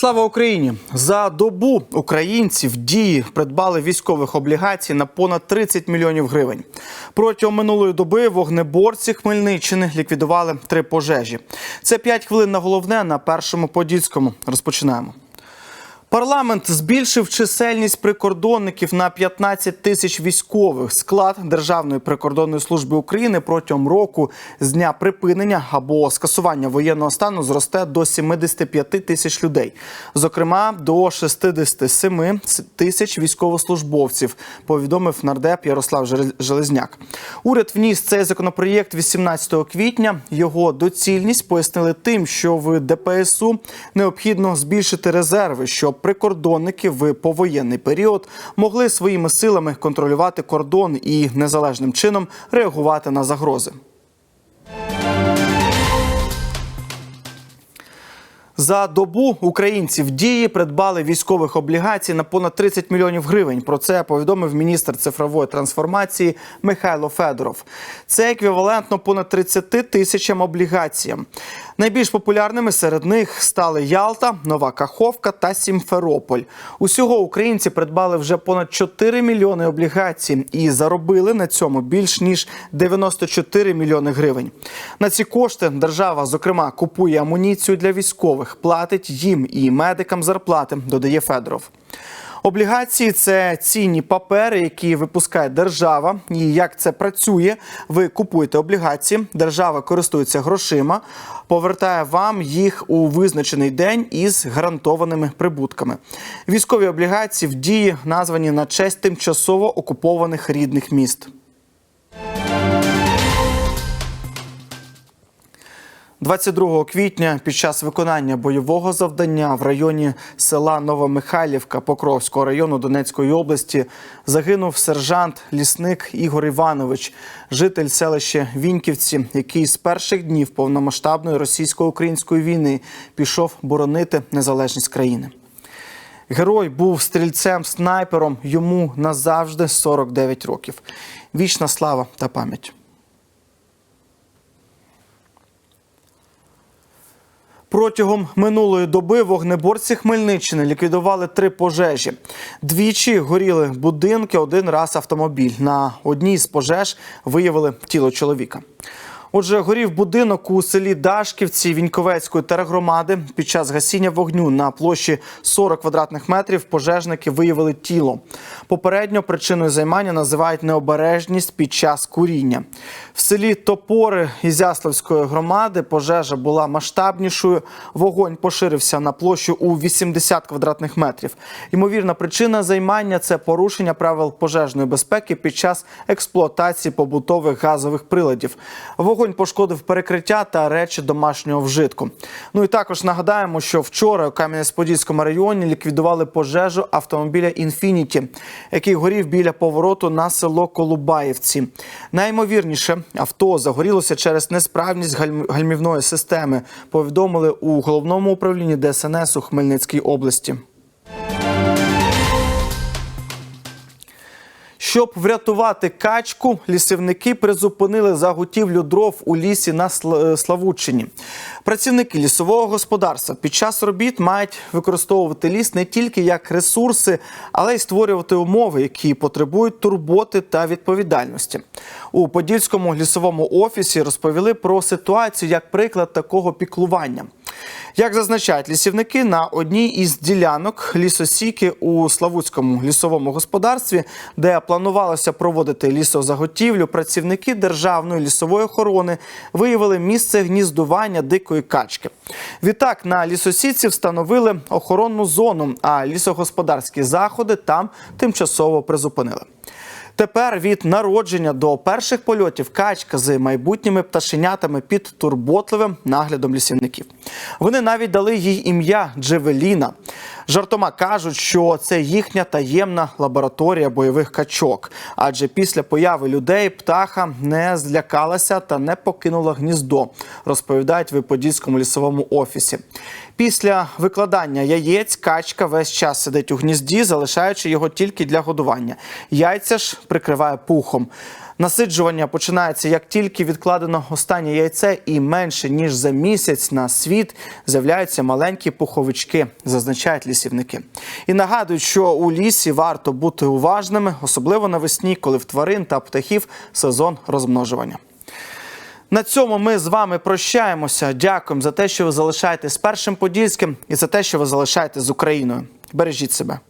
Слава Україні! За добу українці в дії придбали військових облігацій на понад 30 мільйонів гривень. Протягом минулої доби вогнеборці Хмельниччини ліквідували три пожежі. Це 5 хвилин на головне на першому подільському. Розпочинаємо. Парламент збільшив чисельність прикордонників на 15 тисяч військових. Склад Державної прикордонної служби України протягом року з дня припинення або скасування воєнного стану зросте до 75 тисяч людей, зокрема до 67 тисяч військовослужбовців. Повідомив нардеп Ярослав Железняк. Уряд вніс цей законопроєкт 18 квітня. Його доцільність пояснили тим, що в ДПСУ необхідно збільшити резерви, щоб прикордонники в повоєнний період могли своїми силами контролювати кордон і незалежним чином реагувати на загрози. За добу українці в дії придбали військових облігацій на понад 30 мільйонів гривень. Про це повідомив міністр цифрової трансформації Михайло Федоров. Це еквівалентно понад 30 тисячам облігаціям. Найбільш популярними серед них стали Ялта, Нова Каховка та Сімферополь. Усього українці придбали вже понад 4 мільйони облігацій і заробили на цьому більш ніж 94 мільйони гривень. На ці кошти держава, зокрема, купує амуніцію для військових, платить їм і медикам зарплати, додає Федоров. Облігації це цінні папери, які випускає держава. І як це працює? Ви купуєте облігації, держава користується грошима, повертає вам їх у визначений день із гарантованими прибутками. Військові облігації в дії названі на честь тимчасово окупованих рідних міст. 22 квітня під час виконання бойового завдання в районі села Новомихайлівка Покровського району Донецької області загинув сержант лісник Ігор Іванович, житель селища Віньківці, який з перших днів повномасштабної російсько-української війни пішов боронити незалежність країни. Герой був стрільцем-снайпером. Йому назавжди 49 років. Вічна слава та пам'ять. Протягом минулої доби вогнеборці Хмельниччини ліквідували три пожежі. Двічі горіли будинки, один раз автомобіль. На одній з пожеж виявили тіло чоловіка. Отже, горів будинок у селі Дашківці Віньковецької тергромади. Під час гасіння вогню на площі 40 квадратних метрів пожежники виявили тіло. Попередньо причиною займання називають необережність під час куріння. В селі Топори Ізяславської громади пожежа була масштабнішою. Вогонь поширився на площу у 80 квадратних метрів. Ймовірна причина займання це порушення правил пожежної безпеки під час експлуатації побутових газових приладів. Вогонь пошкодив перекриття та речі домашнього вжитку. Ну і також нагадаємо, що вчора у Кам'янець-Подільському районі ліквідували пожежу автомобіля Інфініті, який горів біля повороту на село Колубаївці. Найімовірніше, авто загорілося через несправність гальм- гальмівної системи. Повідомили у головному управлінні ДСНС у Хмельницькій області. Щоб врятувати качку, лісівники призупинили заготівлю дров у лісі на е, Славутчині. Працівники лісового господарства під час робіт мають використовувати ліс не тільки як ресурси, але й створювати умови, які потребують турботи та відповідальності. У Подільському лісовому офісі розповіли про ситуацію як приклад такого піклування. Як зазначають лісівники, на одній із ділянок лісосіки у Славутському лісовому господарстві, де планувалося проводити лісозаготівлю, працівники Державної лісової охорони виявили місце гніздування дикої качки. Відтак на лісосіці встановили охоронну зону, а лісогосподарські заходи там тимчасово призупинили. Тепер від народження до перших польотів качка з майбутніми пташенятами під турботливим наглядом лісівників. Вони навіть дали їй ім'я Джевеліна. Жартома кажуть, що це їхня таємна лабораторія бойових качок. Адже після появи людей птаха не злякалася та не покинула гніздо, розповідають в Подільському лісовому офісі. Після викладання яєць качка весь час сидить у гнізді, залишаючи його тільки для годування. Яйця ж прикриває пухом. Насиджування починається як тільки відкладено останнє яйце, і менше ніж за місяць на світ з'являються маленькі пуховички, зазначають лісівники. І нагадують, що у лісі варто бути уважними, особливо навесні, коли в тварин та птахів сезон розмножування. На цьому ми з вами прощаємося. Дякуємо за те, що ви залишаєтесь першим подільським і за те, що ви залишаєтесь з Україною. Бережіть себе.